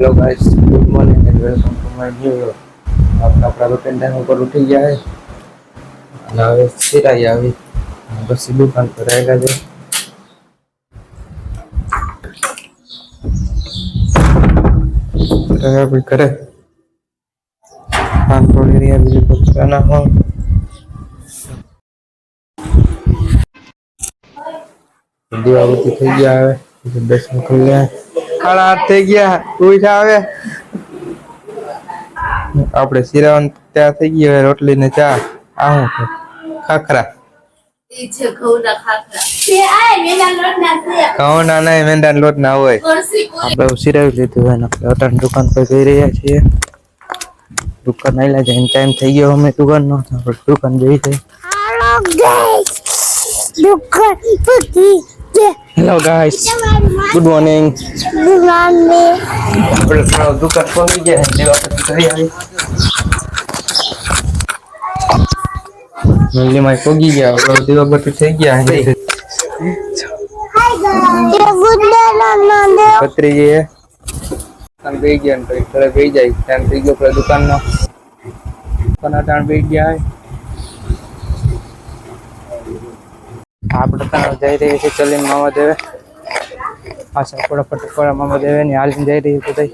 hello guys good morning and welcome to my new vlog આપણા routine time ઉપર ઉઠી ગયા છે અને હવે સિરાઈ આવી અને પછી દુકાન પર આવેલા છે રહે ભાઈ કરે પાન થોડી રહ્યા બીજું બધું ના હોય દીવાબત્તી થઈ ગયા હવે પછી દર્શન કરી સાડા થઈ ગયા. ઉઠા આવે. આપણે શિરાવન ત્યાં થઈ ગયો રોટલી ને ચા. આ ખાખરા. ઈ છે ઘઉંના નહીં મેંદા લોટ ના હોય આપણે શિરાવી લીધું હોય આપણે અટાણ દુકાન પર જઈ રહ્યા છીએ. દુકાન આવેલા જઈને ટાઈમ થઈ ગયો અમે દુકાનનો આપણે દુકાન જઈ Hello hello guys good morning Bulane. આપણે થોડો દુકાન પહોંચી ગયા દીવાબત્તી કરી આવી. મંદિરમાં પોગી ગયા. દીવા દીવાબત્તી થઈ ગયા પતરી જઈએ દુકાન બેસી ગયા ને પછી થોડે બેસી જાય. ટાઈમ થઈ ગયો. દુકાન દુકાનનો. દુકાન ટાણ બેસી ગયા આપણે ત્યાં જઈ રહી છે ચલીને મામા દેવે પાછા આપણા પટકોડા મામાદેવે ની હાલીને જઈ રહી બધા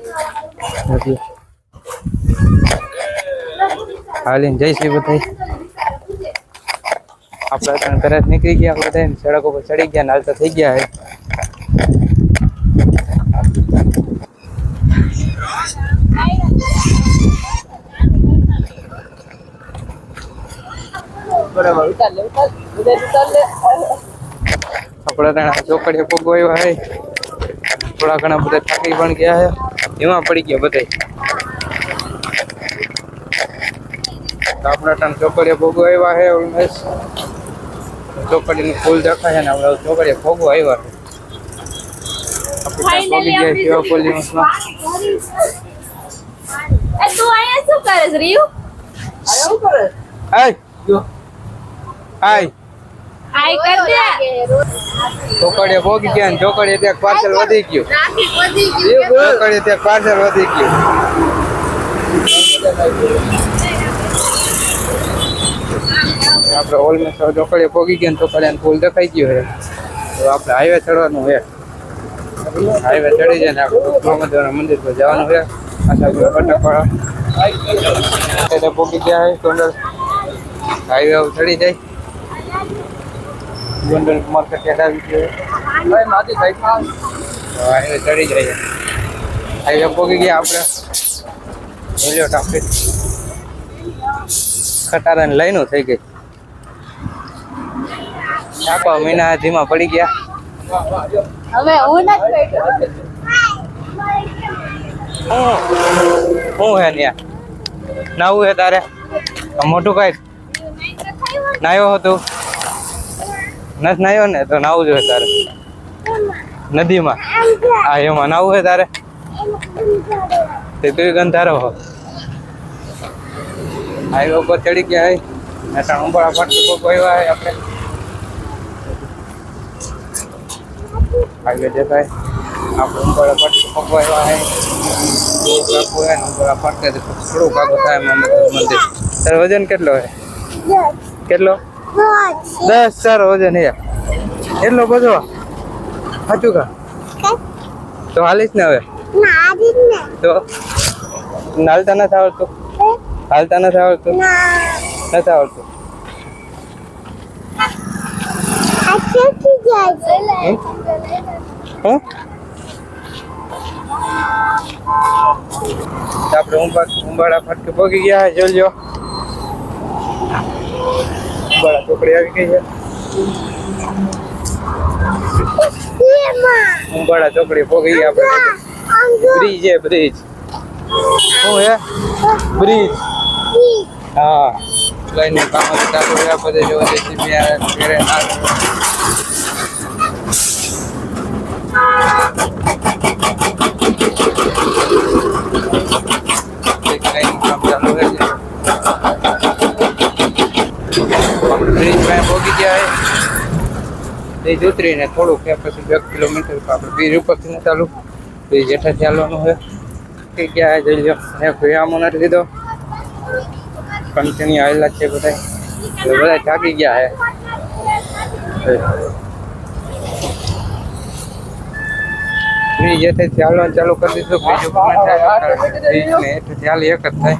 નથી હાલીને જઈશું બધા આપણે ત્યાં તરત નીકળી ગયા બધા સડક ઉપર ચડી ગયા નાલતા થઈ ગયા હે. આપણા ત્યાં ચોકડીએ પોગો આવ્યા હે થોડા ઘણા બધા થાકી પણ ગયા છે એમાં પડી ગયા બધા આપણા ત્યાં ચોકડીએ પોગો આવ્યા છે ઓલમેસ્ટ ચોકડીનું ફૂલ દેખાય છે ને આપણે ચોકડીએ પોગો આવ્યા છે આપણે ત્યાં પોગી ગયા સેવા પોલીસમાં એ તું અહીંયા શું કરે છે રીયુ હાય હાય. હાય કર દે. ચોકડે પોગી ગયા ને ચોકડે ત્યાં પાર્સલ વધી ગયું. ટ્રાફિક વધી ગયું. કે ત્યાં પાર્સલ વધી ગયું. આપણે ઓલમેસ્ટ ચોકડે પોગી ગયા ને ચોકડીએ ફૂલ દેખાઈ ગયું છે. તો આપણે હાઈવે ચડવાનું છે. હાઈવે ચડી જાય ને આપણે મોહમ્મદ મંદિર પર જવાનું છે. આશા પોગી ગયા છે હાઈવે ચડી જાય. ગોંડલ ગયો તો હાઈવે ચડી જાય હાઈવે પોગી ગયા આપણે. જોઈ ટ્રાફિક ખટારાની લાઈનો થઈ ગઈ. છાપા મહિના ધીમા પડી ગયા. હવે હું નથી શું હે ન્યા? નાવું હે તારે? મોટું કઈ નાયો હતું. નસ નાયો ને તો નાવું જોઈએ તારે. નદીમાં? આ એમાં નાવું હોય તારે? તે તું ગંધારો હો. હાઈવે ઉપર ચડી ગયા હે. અટાણ ઉંબળા ફટ કોઈ હોય હે આપણે. હાઈવે દેખાય. આપણે ઉંબળા ફટ પકવાયા હે. કાકુ હે ને ઉંબળા ફટકે થોડું કાકુ થાય મંદિર. તારો વજન કેટલો હોય કેટલો? દસ ચાર વજન હે એટલો બધો સાચું કા તો હાલીશ ને હવે તો હાલતા નથી આવડતું હાલતા નથી આવડતું નથી આવડતું હમ? હં? તો આપણે ઉંબા ઉંબાડા ફટકે પગી ગયા છે જોજો ચોકડી આવી ગઈ છે. ઉંબાડા ચોકડી પગી આપણે. બ્રિજ છે બ્રિજ. શું હે? બ્રિજ. હા. લાઈન કામ ચાલુ રહ્યા બધે જો જેસીબી બ્રિજ પાસે પહોંચી ગયા છે બ્રિજ ઉતરીને થોડુંક ત્યાં પછી બે કિલોમીટર આપણે બ્રિજ ઉપરથી ન ચાલુ બ્રિજ હેઠળ ચાલવાનું છે થાકી ગયા છે જોઈ લો એક વિરામો નથી લીધો કન્ટિન્યુ આવેલા જ છે બધા એટલે બધા થાકી ગયા છે ફ્રી જેથી ચાલવાનું ચાલુ કરી દીધું બીજું પણ થાય ફ્રીજ ને હેઠેથી હાલી એક જ થાય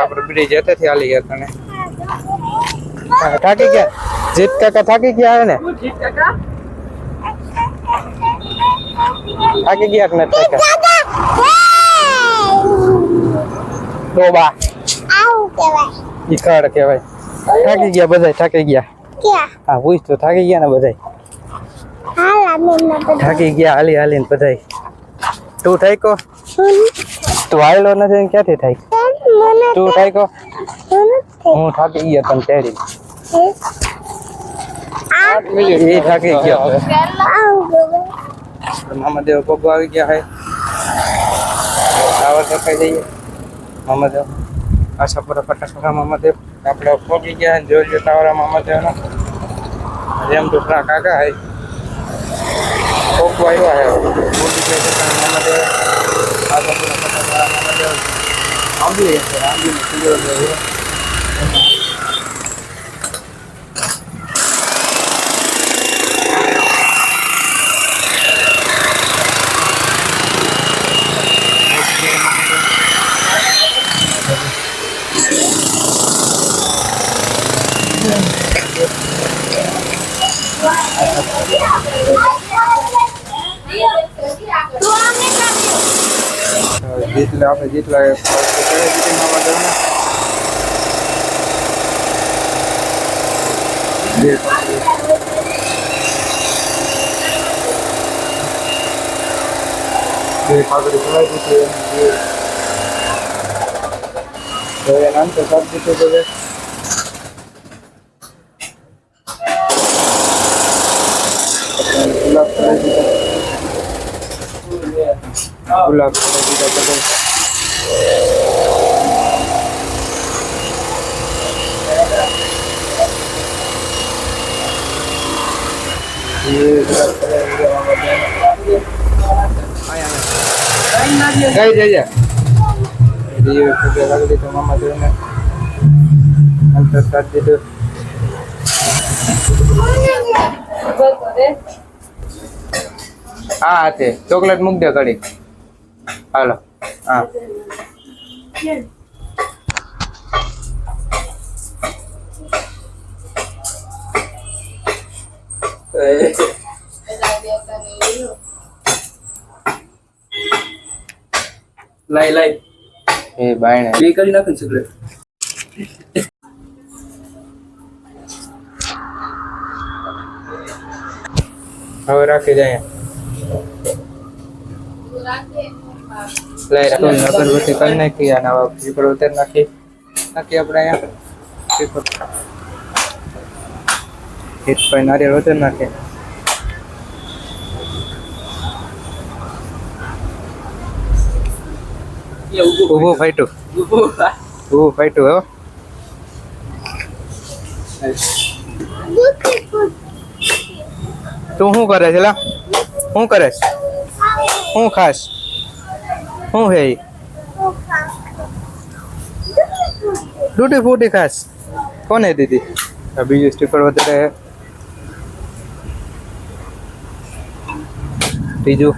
આપણે બ્રિજ હેઠેથી હાલી ગયા તને હા, થાકી ગયા. જીત કાકા થાકી ગયા હે ને? થાકી ગયા ને કાકા ડોબા આવું કહેવાય ઈખડ કહેવાય. થાકી ગયા બધા થાકી ગયા. ક્યાં હા પૂછ તો થાકી ગયા ને બધા હાલ નતો થાકી ગયા હાલી હાલીને બધા તું થાક્યો? તું હાલ્યો નથી ક્યાંથી થાય તું થાક્યો? હું થાકી ગયો તને તેડી. આ એ થાકી ગયો આવું કહેવાય મામાદેવ પપ્પો આવી ગયા હે ટાવર દેખાઈ જઈએ મામાદેવ આશાપુરા ફટાફટા મામાદેવ આપણે પહોંચી ગયા હે જોઈ લો ટાવર મામાદેવનો જેમ તો પેલા કાકા હે પપ્પો આવ્યા હે પહોંચી ગયા છે ત્યાં મામાદેવ આશાપુરા ફટાફટા મામાદેવ આંબલી છે આંબલી સીધો છે જેટલા આપણે જેટલા મામાદેવના જે પાઘડી ખોલાઈ દીધી એમ જે તો એના અંતે સારી રીતે બધે ગુલાબ ખોલાઈ દીધા ગુલાબ જોઈને અંતર સાથ દીધું હા હાથે ચોકલેટ મૂક દે કડી હાલો. હા. લાઈ લાઈ એ બાયણે બે કરી નાખે સિગરેટ હવે રાખી જાય લઈ રાખો અગરબત્તી કરી નાખી અને હવે પીપળ ઉતારી નાખી નાખી આપણે અહીંયા પીપળ એક ભાઈ નારિયેળ વધારે નાખે. ઊભું ફાઈટું. ઊભું ફાઈટુ, હો. તું શું કરે છે, લા? શું કરે છે? શું ખાસ? શું હે ડૂટી ફૂટી ખાસ. કોને દીધી? બીજું સ્ટીકર વધારે બીજું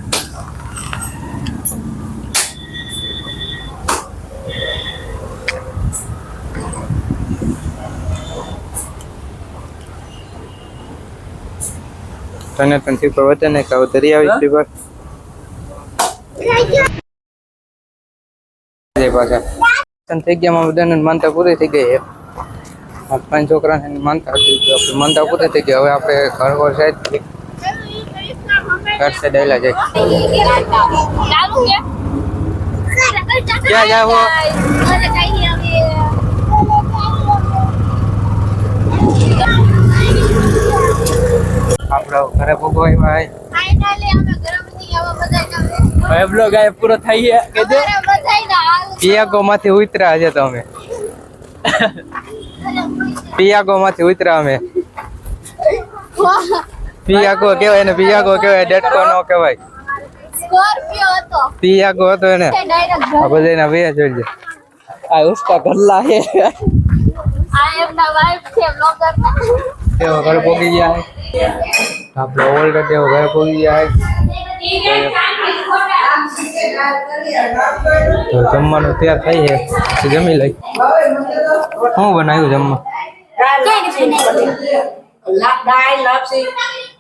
તને પણ સ્ટીકર વધે ને કે ધરી આવી સ્ટીકર જય પાછા સંત થઈ ગયા બધાને માનતા પૂરી થઈ ગઈ છે મારા પાંચ છોકરાને માનતા હતી તો આપણે માનતા પૂરી થઈ ગઈ હવે આપણે ઘર ઘર સાઈડ ઘર સાઈડ આવેલા જાય ક્યાં જાવ હો? આપણા ઘરે ભોગવા આવ્યા હવે બ્લોગ આ પૂરો થઈ ગયા કે દે પિયાગો માંથી ઉતર્યા છે તો અમે પિયાગો માંથી ઉતર્યા અમે પિયાગો કહેવાય ને પિયાગો કહેવાય ડેટકો નો કહેવાય સ્કોર્પિયો હતો પિયાગો હતો એને તે ડાયરેક્ટ આ બધા એના બે જોઈ લે આ ઉસકા ગલ્લા હે આ એમના વાઇફ છે બ્લોગર તેઓ ઘરે પોગી ગયા હે આપણે ઓલ્ડ તેઓ ઘરે પોગી ગયા હે તો જમવાનું તૈયાર થઈ છે તો જમી લઈ શું બનાવ્યું જમવા દાળ લાપસી રોટલી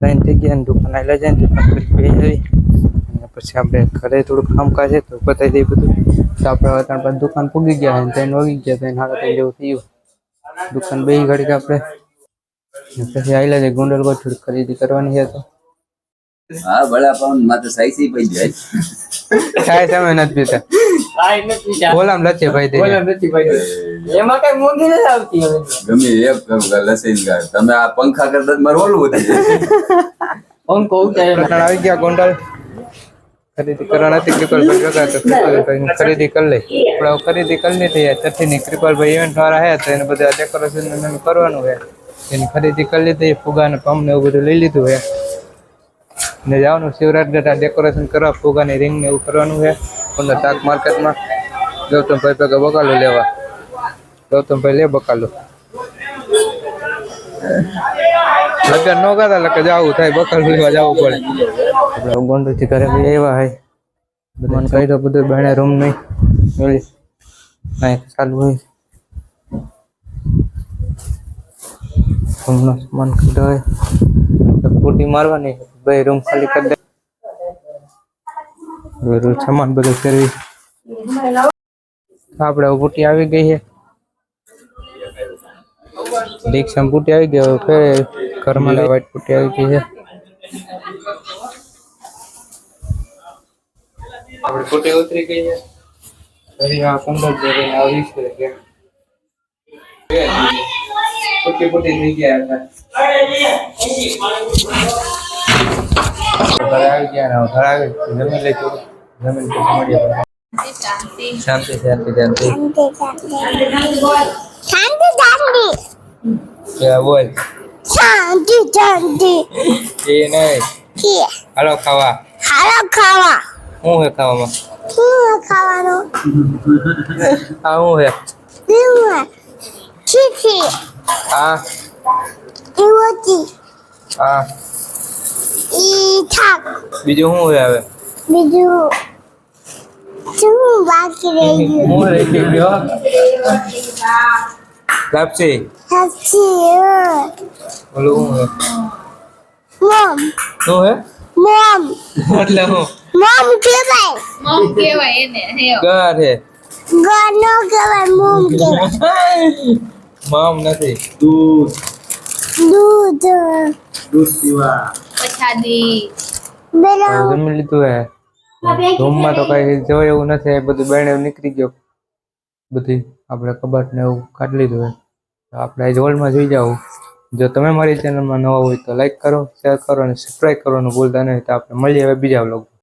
લાઈન થઈ ગયા અને દુકાન આવેલા જાય ને દુકાન પર બે આવી. અને પછી આપણે ઘરે થોડું કામકાજ છે તો બતાવી દઈએ બધું. તો આપણે હવે ત્રણ પાંચ દુકાન પૂગી ગયા અને ત્રણ વાગી ગયા ત્રણ સાડા ત્રણ જેવું થયું દુકાન બે ઘડીક આપણે. પછી આવેલા છે ગુંડલ પર થોડી ખરીદી કરવાની છે તો. હા વડાપાઉં માં તો સાઈસી જાય. ચાય તમે નથી પીતા. આય નથી જા. બોલામ લચે ભાઈ દે બોલે નથી ભાઈ એમાં કઈ મૂંગી નથી આવતી હવે. ગમે એક લસીન ગાળ તમે આ પંખા કરતા જ મારું ઓલું વધી પંખો પટણ આવી ગયા ગોંડલ. ખરીદી કરવાના હતી કૃપાલભાઈ ભેગા તો કૃપાલભાઈ ખરીદી કરી લઈ. આપણે હવે ખરીદી કરી લીધી છે. ત્યાંથી કૃપાલભાઈ ઇવેન્ટ વાળા હે તો એને બધા ડેકોરેશન કરવાનું હે એની ખરીદી કરી લીધી ફુગા ને પંપ ને એવું બધું લઈ લીધું હે ને જવાનું શિવરાજ ગઢા ડેકોરેશન કરવા ફુગાની રિંગ ને એવું કરવાનું છે. પંદર શાક માર્કેટમાં ગૌતમભાઈ ભેગા બકાલો લેવા ગૌતમભાઈ લે બકાલો લગ્ન નો કરતા એટલે કે જવું થાય બકલ લેવા જવું પડે આપણે ગોંડલ થી ઘરે બી આવ્યા હોય મને કહી દો બધું બહેણે રૂમ નહીં ઓલી હા ચાલુ હોય રૂમનો સામાન કીધો હોય તો પૂટી મારવાની બે રૂમ ખાલી કરી દે હવે રૂમ સામાન બધું ફેરવી આપણે હવે પૂટી આવી ગઈ છે દીક્ષા પૂટી આવી ગઈ હવે ફેર ઘરમાં વાઈટ પૂટી આવી ગઈ છે આપણે પૂટી ઉતરી ગઈ છે ફરી આ પંદર જેવી આવી છે કે પૂટી પૂટી થઈ ગયા હતા ઘરે આવી ગયા ને હવે ઘરે આવી જમીન લઈ થોડું જમીન પછી મળીએ શાંતિ શાંતિ શાંતિ. શાંતિ શાંતિ. કે બોલ. શાંતિ શાંતિ. એ નહીં. કે. હાલો ખાવા. હાલો ખાવા. શું હે ખાવામાં? શું ખાવાનો? આ શું હે. શું ખીચી આ ઇવોતી આ ઈ થાક. બીજું શું હે હવે? બીજું શું બાકી રહી ગયું? હું રહી ગયો. લાપસી. શું હે. મોમ. શું હે? મોમ. એટલે હું? મોમ કહેવાય. મમ કહેવાય એને હે ગર હે. ગનો કહેવાય મોમ કહેવાય. મામ નથી. દૂધ. પછાડી. બેલા જમી લીધું હે. રૂમમાં તો કઈ જોય એવું નથી બધું બેણ નીકળી ગયો. બધી આપણે કબાટ ને એવું કાઢી લીધું હોય તો આપણે આજ હોલમાં જોઈ જાવ જો તમે મારી ચેનલમાં નવા હોય તો લાઈક કરો શેર કરો અને સબસ્ક્રાઈબ કરવાનું ભૂલતા નહીં તો આપણે મળીએ હવે બીજા વ્લોગ